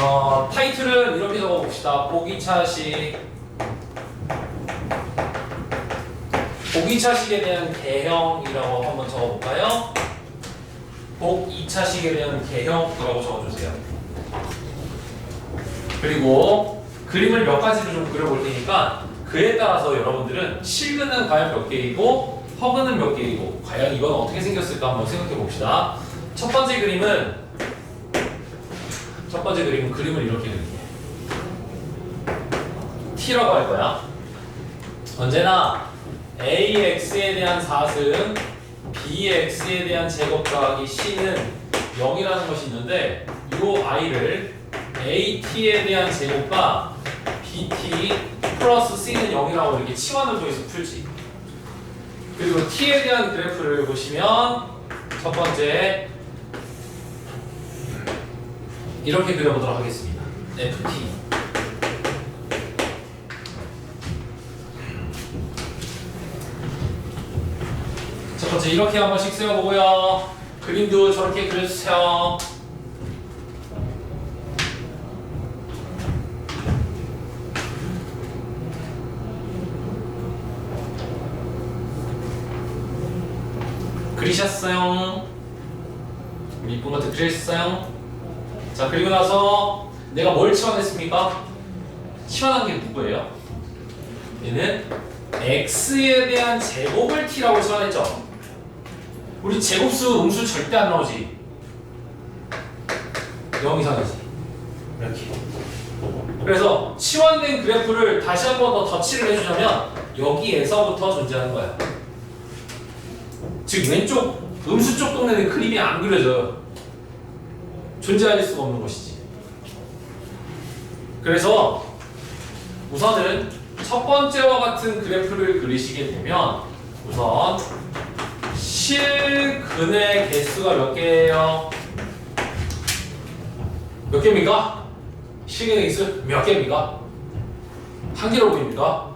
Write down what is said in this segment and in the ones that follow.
어, 타이틀은 이렇게 적어봅시다. 보기차식. 보기차식에 대한 개형이라고 한번 적어볼까요? 복 2차식에 대한 개형이라고 적어주세요. 그리고 그림을 몇 가지를 좀 그려볼 테니까 그에 따라서 여러분들은 실근은 과연 몇 개이고 허근은 몇 개이고 과연 이건 어떻게 생겼을까 한번 생각해 봅시다. 첫 번째 그림은 첫 번째 그림은 그림을 이렇게 그릴게. T라고 할 거야. 언제나 AX에 대한 4승 BX에 대한 제곱 더하기 C는 0이라는 것이 있는데 이 I를 AT에 대한 제곱과 BT 플러스 C는 0이라고 이렇게 치환을 통해서 풀지. 그리고 T에 대한 그래프를 보시면 첫 번째 이렇게 그려보도록 하겠습니다. FT 첫 번째 이렇게 한 번씩 세워보고요. 그림도 저렇게 그려주세요. 그리셨어요? 이쁜 것들 그리셨어요? 자 그리고 나서 내가 뭘 치환했습니까? 치환한 게 누구예요? 얘는 x에 대한 제곱을 t라고 치환했죠. 우리 제곱수 음수 절대 안 나오지. 0 이상이지. 이렇게. 그래서 치환된 그래프를 다시 한 번 더 덧칠을 해주자면 여기에서부터 존재하는 거야. 즉 왼쪽 음수 쪽 동네는 그림이 안 그려져요. 존재할 수가 없는 것이지. 그래서 우선은 첫 번째와 같은 그래프를 그리시게 되면 우선 실근의 개수가 몇 개예요? 몇 개입니까? 실근의 개수 몇 개입니까? 한 개로 보입니까?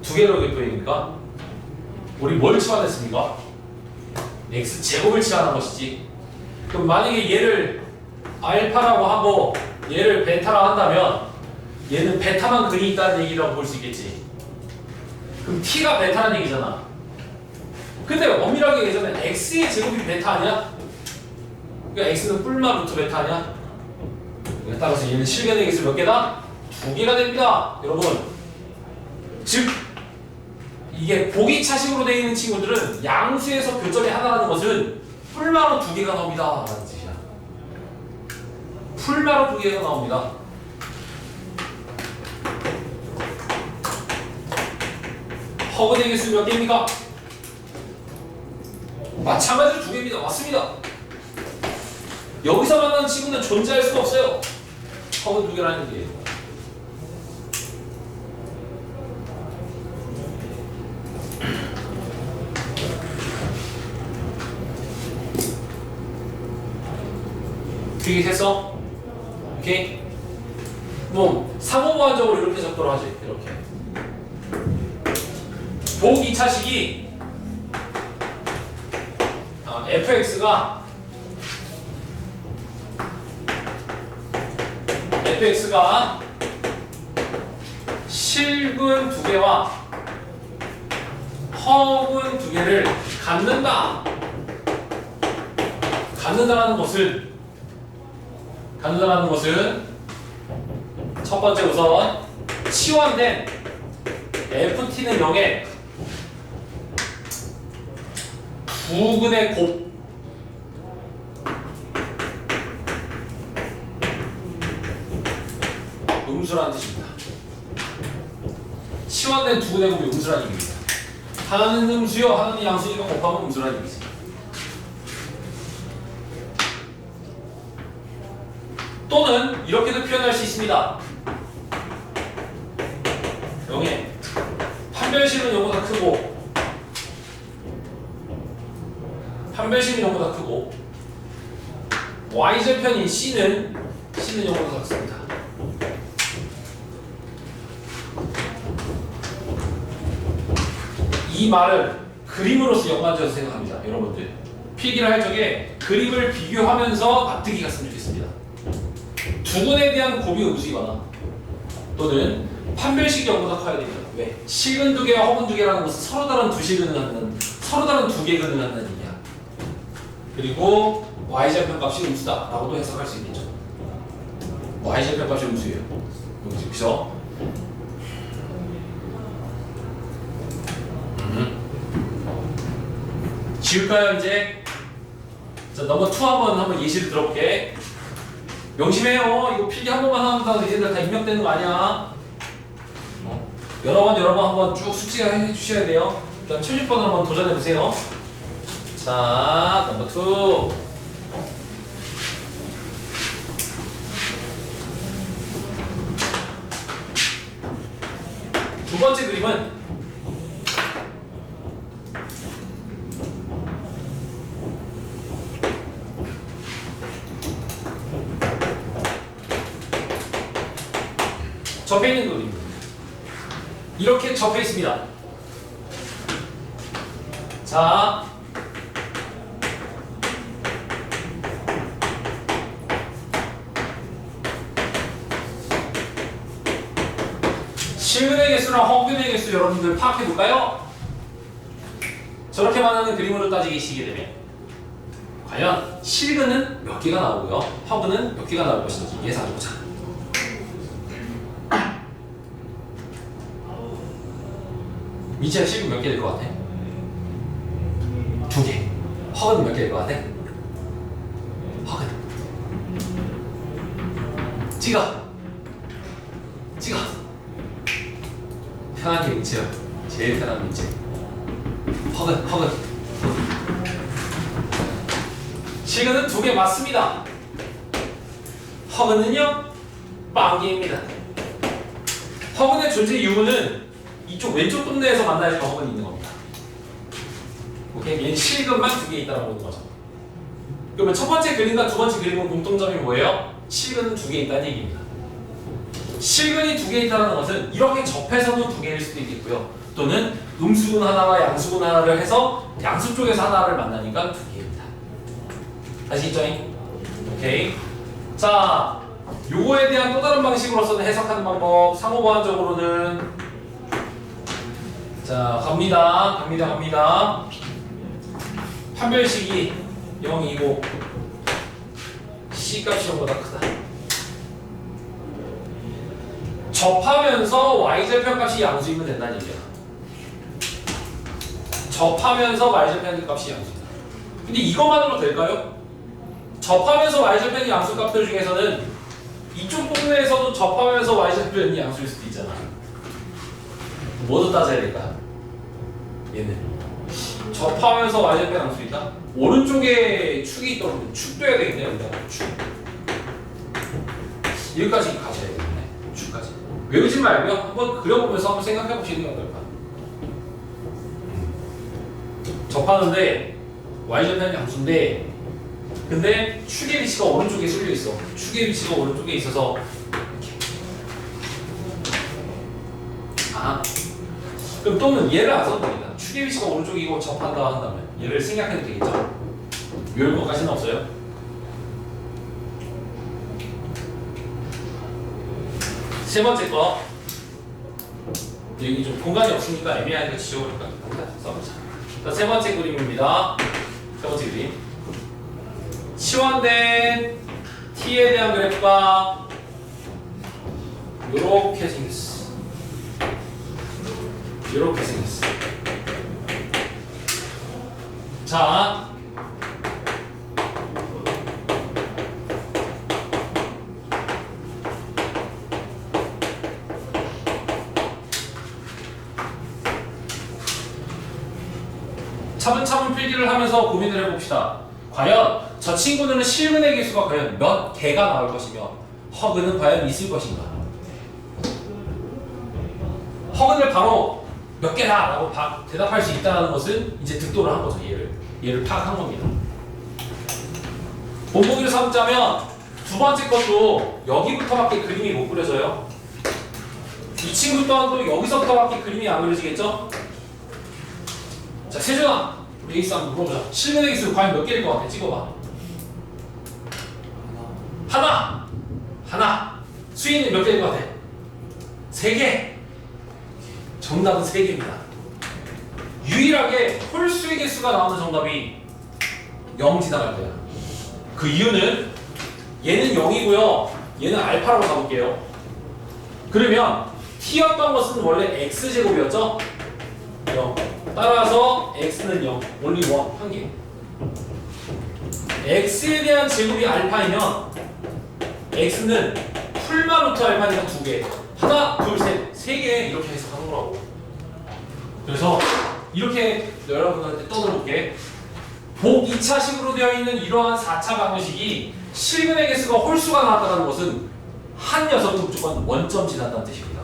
두 개로 보입니까? 우리 뭘 치환했습니까? x 제곱을 치환한 것이지. 그럼 만약에 얘를 알파라고 하고 얘를 베타라고 한다면 얘는 베타만 근이 있다는 얘기라고 볼 수 있겠지. 그럼 t가 베타라는 얘기잖아. 근데 엄밀하게 얘기하자면 x의 제곱이 베타 아니야? 그러니까 x는 뿔마 루트 베타 아니야? 그러니까 따라서 얘는 실견의 개수 몇 개다? 두 개가 됩니다, 여러분. 즉 이게 보기 차식으로 되어 있는 친구들은 양수에서 교점이 하나라는 것은 풀마로 두 개가 나옵니다. 라는 뜻이야. 풀마로 두 개가 나옵니다. 허그의 개수 몇 개입니까? 마찬가지로 두 개입니다. 맞습니다. 여기서 만나는 친구는 존재할 수가 없어요. 허그 두 개라는 게. 되게 됐어? 오케이? 뭐 상호보완적으로 이렇게 적도록 하지 이렇게 복 2차식이 어, fx가 fx가 실근 두 개와 허근 두 개를 갖는다 갖는다라는 것은 갖는다라는 것은 첫 번째 우선 치환된 FT는 0에 부근의 곱 음수라는 뜻입니다. 치환된 두 근의 곱이 음수라는 얘기입니다. 하나는 음수요, 하나는 양수니까 곱하면 음수라는 얘기지. 또는 이렇게도 표현할 수 있습니다. 영의 판별식은 0보다 크고 판별식은 0보다 크고 y절편인 c는 c는 0보다 작습니다. 이 말을 그림으로서 연관지어서 생각합니다. 여러분들 필기를 할 적에 그림을 비교하면서 납득이 갔으면 좋겠습니다. 두근에 대한 고비 음수이거나 또는 판별식 경보다 커야 됩니다. 왜? 실근 두 개와 허근 두 개라는 것은 서로 다른 두 실근을 갖는 서로 다른 두 개 근을 갖는 얘기야. 그리고 y좌편 값이 음수다라고도 해석할 수 있겠죠. y좌편 값이 음수예요. 음수 그죠? 음. 지울까요 이제? 자 넘버 2 한번 한번 예시를 들어볼게. 명심해요. 이거 필기 한 번만 하면 이제들 다 입력되는 거 아니야. 어. 여러 번 여러 번 한번 쭉 숙지해 주셔야 돼요. 일단 70번을 한번 도전해 보세요. 자, 넘버 2. 두 번째 그림은 접해 있는 그림입니다. 이렇게 접해 있습니다. 자, 실근의 개수랑 허근의 개수 여러분들 파악해 볼까요? 저렇게 말하는 그림으로 따지시게 되면 과연 실근은 몇 개가 나오고요, 허근은 몇 개가 나올 것인지 예상해 보자. 미치가 실근 몇개 될 것 같아? 두 개. 허근 몇개 될 것 같아? 허근. 찍어. 찍어. 편한 게 민치야. 제일 편한 민치. 허근, 허근. 실근은 두 개 맞습니다. 허근은요? 빵개입니다. 허근의 존재 유무는 이쪽 왼쪽 끝내에서 만나야지 허근이 있는 겁니다. 오케이? 얘는 실근만 두 개 있다고 보는 거죠. 그러면 첫 번째 그림과 두 번째 그림은 공통점이 뭐예요? 실근은 두 개 있다는 얘기입니다. 실근이 두 개 있다는 것은 이렇게 접해서도 두 개일 수도 있겠고요. 또는 음수근 하나와 양수근 하나를 해서 양수 쪽에서 하나를 만나니까 두 개입니다. 아시겠죠? 오케이. 자, 요거에 대한 또 다른 방식으로서는 해석하는 방법 상호 보완적으로는 자 갑니다. 갑니다 갑니다. 판별식이 0이고 C값이 0보다 크다. 접하면서 y절편 값이 양수이면 된다는 얘기야. 접하면서 y절편 값이 양수이다. 근데 이것만으로 될까요? 접하면서 y절편이 양수 값들 중에서는 이쪽 동네에서도 접하면서 y절편이 양수일 수도 있잖아. 뭐도 따져야 될까? 얘는 접하면서 y절편 양수 있다? 오른쪽에 축이 있다면 축돼야 되겠네요 일단 축. 여기까지 가셔야 되겠네 축까지. 외우지 말고요 한번 그려보면서 한번 생각해 보시는 게 어떨까? 접하는데 y절편이 양수인데 근데 축의 위치가 오른쪽에 쏠려 있어. 축의 위치가 오른쪽에 있어서 아. 그럼 또는 얘를 안 써도 됩니다. 축의 위치가 오른쪽이고 접한다 한다면 얘를 생략해도 되겠죠? 이런 것까지는 없어요. 세 번째 거 여기 좀 공간이 없으니까 애매하니까 지워버릴까? 써보자. 자, 세 번째 그림입니다. 세 번째 그림. 치환된 t에 대한 그래프가 이렇게 생겼어. 이렇게 생겼어. 자, 차분차분 필기를 하면서 고민을 해봅시다. 과연 저 친구들은 실근의 개수가 과연 몇 개가 나올 것이며 허근은 과연 있을 것인가? 허근을 바로 몇 개다라고 바- 대답할 수 있다는 것은 이제 득도를 한 거죠. 얘를 얘를 파악한 겁니다. 본보기를 삼자면 두 번째 것도 여기부터밖에 그림이 못 그려져요. 이 친구 또한도 여기서부터밖에 그림이 안 그려지겠죠? 자 세준아 우리 에이스 한번 물어보자. 실근의 개수 과연 몇 개일 것 같아? 찍어봐. 하나 하나 수위는 몇 개인 것 같아? 세 개. 정답은 세 개입니다. 유일하게 홀수의 개수가 나오는 정답이 0 지나갈 때야. 그 이유는 얘는 0이고요. 얘는 알파라고 가볼게요. 그러면 t였던 것은 원래 x제곱이었죠? 0. 따라서 x는 0. only 1. 한 개. x에 대한 제곱이 알파이면 x는 풀마 루트 알파니까 두 개. 하나, 둘, 셋. 세 개 이렇게 해석하는 거라고. 그래서 이렇게 여러분한테 떠들어볼게. 복 2차식으로 되어 있는 이러한 4차 방정식이 실근의 개수가 홀수가 나왔다는 것은 한 녀석은 무조건 원점 지났다는 뜻입니다.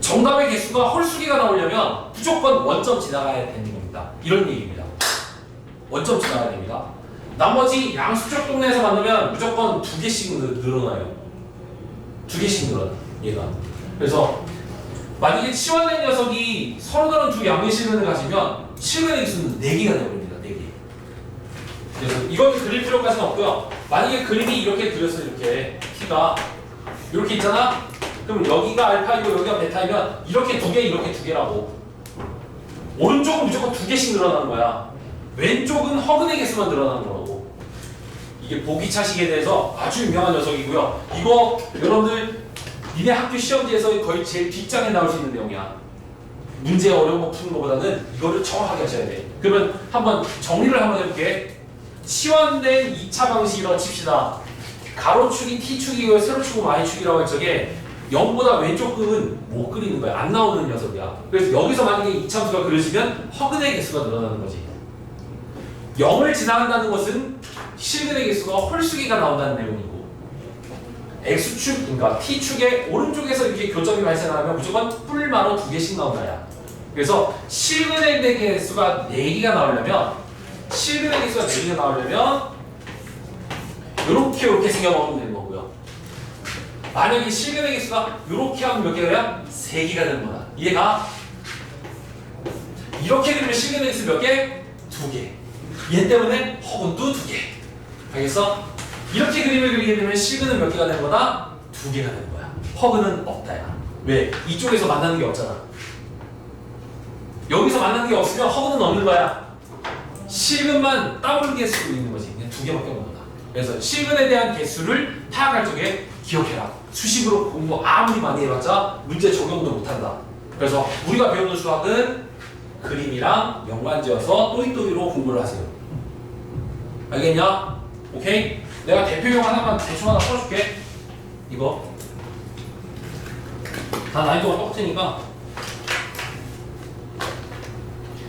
정답의 개수가 홀수기가 나오려면 무조건 원점 지나가야 되는 겁니다. 이런 얘기입니다. 원점 지나가야 됩니다. 나머지 양수적 동네에서 만들면 무조건 두 개씩 늘- 늘어나요. 두 개씩 늘어나 얘가. 그래서 만약에 치환된 녀석이 서로 다른 두 양의 실근을 가지면 실근의 개수는 4개가 되어버립니다. 4개. 그래서 이건 그릴 필요까지는 없고요. 만약에 그림이 이렇게 그렸어요. 이렇게 키가 이렇게 있잖아. 그럼 여기가 알파이고 여기가 베타이면 이렇게 두 개, 이렇게 두 개라고. 오른쪽은 무조건 두 개씩 늘어나는 거야. 왼쪽은 허근의 개수만 늘어나는 거라고. 이게 보기차식에 대해서 아주 유명한 녀석이고요. 이거 여러분들 니네 학교 시험지에서 거의 제일 뒷장에 나올 수 있는 내용이야. 문제 어려운 거 푸는 것보다는 이거를 정확하게 하셔야 돼. 그러면 한번 정리를 한번 해볼게. 치환된 2차 방식이라고 칩시다. 가로축이 T축이고 세로축은 Y축이라고 할 적에 0보다 왼쪽 극은 못 그리는 거야. 안 나오는 녀석이야. 그래서 여기서 만약에 이참수가 그려지면 허근의 개수가 늘어나는 거지. 0을 지나간다는 것은 실근의 개수가 홀수기가 나온다는 내용이고 X축, 그러니까 T축의 오른쪽에서 이렇게 교점이 발생하면 무조건 뿔마로 두 개씩 나온다야. 그래서 실근의 개수가 4개가 나오려면 실근의 개수가 4개가 나오려면 이렇게 이렇게 생겨먹으면 되는 거고요. 만약에 실근의 개수가 이렇게 하면 몇 개가야? 3개가 되는 거다. 이해가? 이렇게 되면 실근의 개수 몇 개? 2개. 얘 때문에 허근도 2개. 알겠어? 이렇게 그림을 그리게 되면 실근은 몇 개가 되는 거다? 2개가 되는 거야. 허근은 없다 야. 왜? 이쪽에서 만나는 게 없잖아. 여기서 만나는 게 없으면 허근은 없는 거야. 실근만 더블 개수로 있는 거지. 그냥 두 개밖에 없는 거다. 그래서 실근에 대한 개수를 파악할 적에 기억해라. 수식으로 공부 아무리 많이 해봤자 문제 적용도 못한다. 그래서 우리가 배우는 수학은 그림이랑 연관지어서 또이또이로 공부를 하세요. 알겠냐? 오케이? 내가 대표용 하나만 대충 하나 써줄게. 이거 다 난이도가 똑같으니까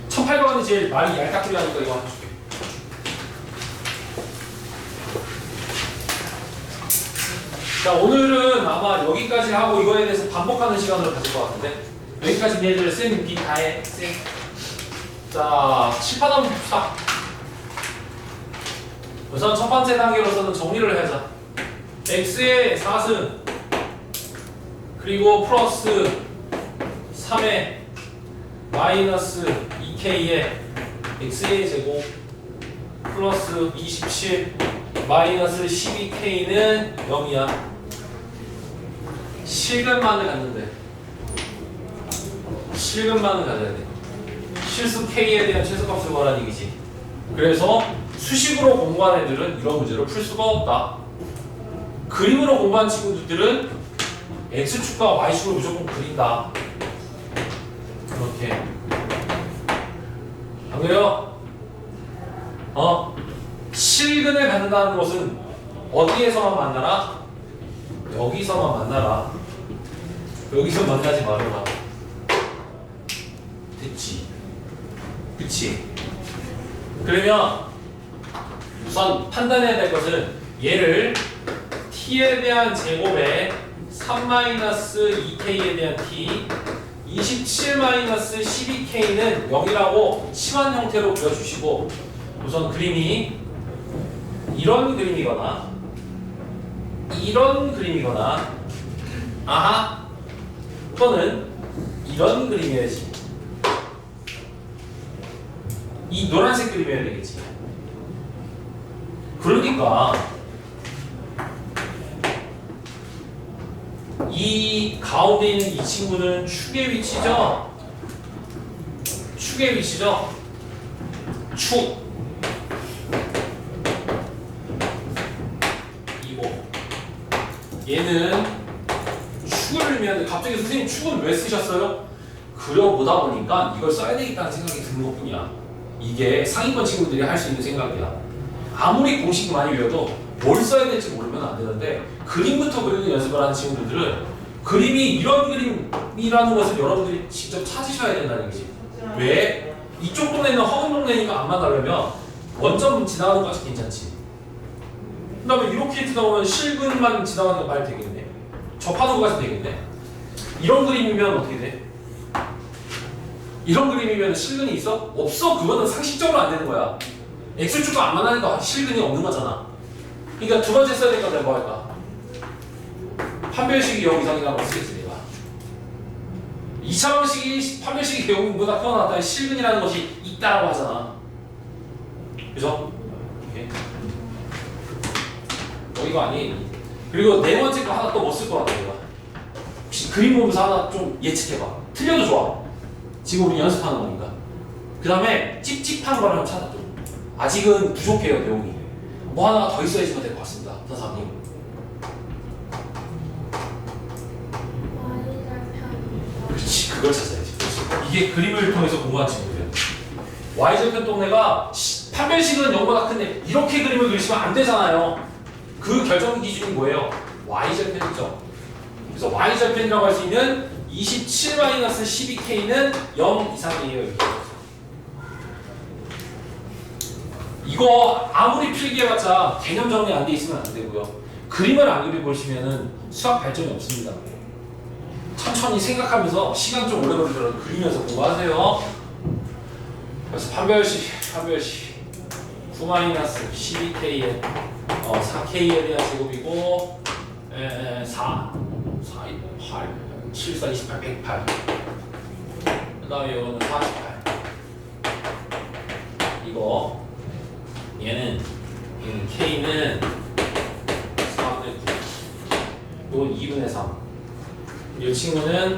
1800원이 제일 말이 얄딱하게 하니까 이거 하나 줄게. 자 오늘은 아마 여기까지 하고 이거에 대해서 반복하는 시간을 가질 것 같은데 여기까지 얘들 쌤비 다해 쌤. 자 칠판 한번 봅시다. 우선 첫 번째 단계로서는 정리를 하자. x의 4승 그리고 플러스 3의 마이너스 2k의 x의 제곱 플러스 27 마이너스 12k는 0이야. 실근만을 갖는데 실근만을 가져야 돼. 실수 k에 대한 최소값을 구하라는 얘기지. 그래서 수식으로 공부한 애들은 이런 문제를 풀 수가 없다. 그림으로 공부한 친구들은 x축과 y축을 무조건 그린다. 이렇게. 안 그래요? 어? 실근을 갖는다는 것은 어디에서만 만나라? 여기서만 만나라. 여기서 만나지 말아라. 됐지? 그치? 그러면 우선 판단해야 될 것은 얘를 t에 대한 제곱에 3-2k에 대한 t 27-12k는 0이라고 치환 형태로 그려주시고 우선 그림이 이런 그림이거나 이런 그림이거나 아하 또는 이런 그림이어야지. 이 노란색 그림이어야 되겠지 그러니까 이 가운데 있는 이 친구는 축의 위치죠? 축의 위치죠? 축. 이거 얘는 축을 의미하 갑자기 선생님 축은 왜 쓰셨어요? 그려보다 보니까 이걸 써야 되겠다는 생각이 드는 것 뿐이야. 이게 상위권 친구들이 할 수 있는 생각이야. 아무리 공식 많이 외워도 뭘 써야 될지 모르면 안 되는데 그림부터 그리는 연습을 하는 친구들은 그림이 이런 그림이라는 것을 여러분들이 직접 찾으셔야 된다는 얘기지. 왜? 이쪽 동네는 허은 동네니까 안만 가려면 원점 지나가는 것까지 괜찮지. 그 다음에 이렇게 지나오면 실근만 지나가는 거 봐도 되겠네. 접하는 거까지 되겠네. 이런 그림이면 어떻게 돼? 이런 그림이면 실근이 있어? 없어. 그거는 상식적으로 안 되는 거야. X축과 안 만나니까 실근이 없는 거잖아. 그러니까 두 번째 써야 될건 내가 뭐 할까? 판별식이 0 이상이라고 쓰겠지 내가. 2차 방식이 판별식이 0보다 커나왔다 실근이라는 것이 있다라고 하잖아. 그죠? 이렇게. 어 이거 아니. 그리고 네 번째 거 하나 또 못 쓸 거라고 내가. 혹시 그림 보면서 하나 좀 예측해봐. 틀려도 좋아. 지금 우리 연습하는 거니까. 그 다음에 찝찝한 거를 한번 찾아줘. 아직은 부족해요 내용이. 뭐 하나 더 있어야지만 될 것 같습니다, 선생님. 그렇지, 그걸 찾아야지. 이게 그림을 통해서 공부한 친구들. Y절편 동네가 시- 판별식은 0보다 큰데 이렇게 그림을 그리시면 안 되잖아요. 그 결정 기준이 뭐예요? Y절편이죠. 그래서 Y절편이라고 할 수 있는 27-12K는 0 이상이에요. 이렇게. 이거 아무리 필기해봤자 개념 정리 안 돼 있으면 안 되고요. 그림을 안 그려보시면은 수학 발전이 없습니다. 천천히 생각하면서 시간 좀 오래 걸리더라도 그리면서 공부하세요. 그래서 판별식, 판별식 9-12K에 어, 4K에 대한 제곱이고 에, 4, 4, 8, 7, 4, 28, 108. 그 다음에 이거는 48. 이거 얘는 얘는 K는 4분의 9 이건 2분의 3. 이 친구는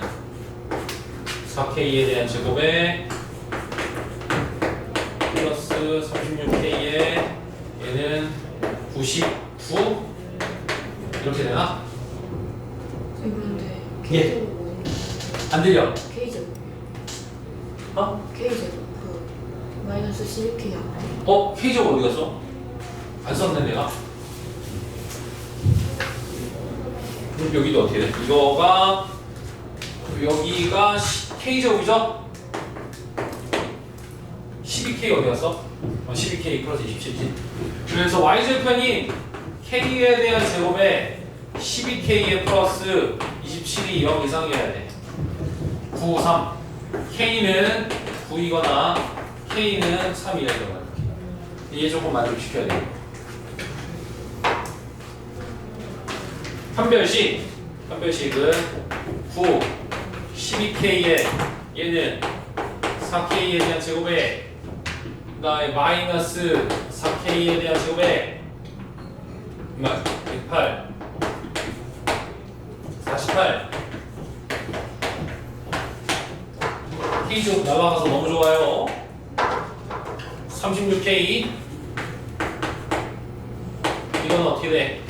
4K에 대한 제곱에 플러스 36K에 얘는 99 이렇게 되나? 그런데 예. K제곱? 안 들려? K제곱 어? K제곱 그 마이너스 11K 앞에 어? K제곱 어디 갔어? 안 썼네 내가 그럼 여기도 어떻게 돼? 이거가 여기가 시- K제곱이죠? 12K 어디 갔어? 어, 12K 플러스 27지 그래서 Y절편이 K에 대한 제곱에 12K에 플러스 27이 0 이상이어야 돼 9, 3 K는 9이거나 K는 3이어야 되거나 이게 조금 만족시켜야 돼요. 판별식 판별식은 9 12K에 얘는 4K에 대한 제곱에 그 다음에 마이너스 4K에 대한 제곱에 108 48 K제곱 날라가서 너무 좋아요 36K 이건 어떻게 돼?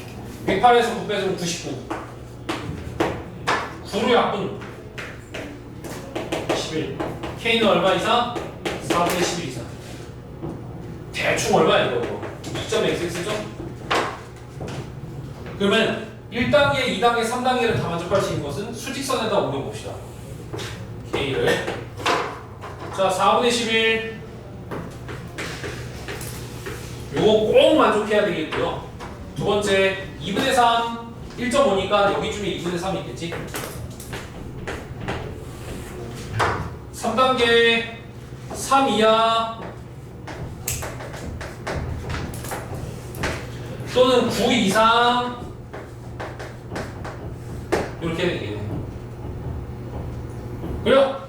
108에서 9 빼주면 99 9를 약분. 11 K는 얼마 이상? 4분의 11 이상. 대충 얼마야 이거? 이거 2.xx죠? 그러면 1단계, 2단계, 3단계를 다 만족할 수 있는 것은 수직선에다 옮겨봅시다. K를. 자 4분의 11 요거 꼭 만족해야 되겠고요. 두 번째 2분의 3 1.5니까 여기쯤에 2분의 3이 있겠지. 3단계 3 이하 또는 9 이상 이렇게 되겠네. 그래요?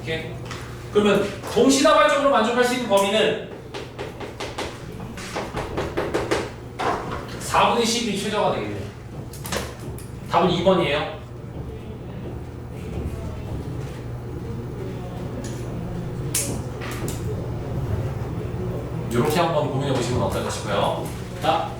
오케이. 그러면 동시다발적으로 만족할 수 있는 범위는 4분의 10이 최저가 되겠네. 답은 2번이에요. 이렇게 한번 고민해 보시면 어떨까 싶어요. 자,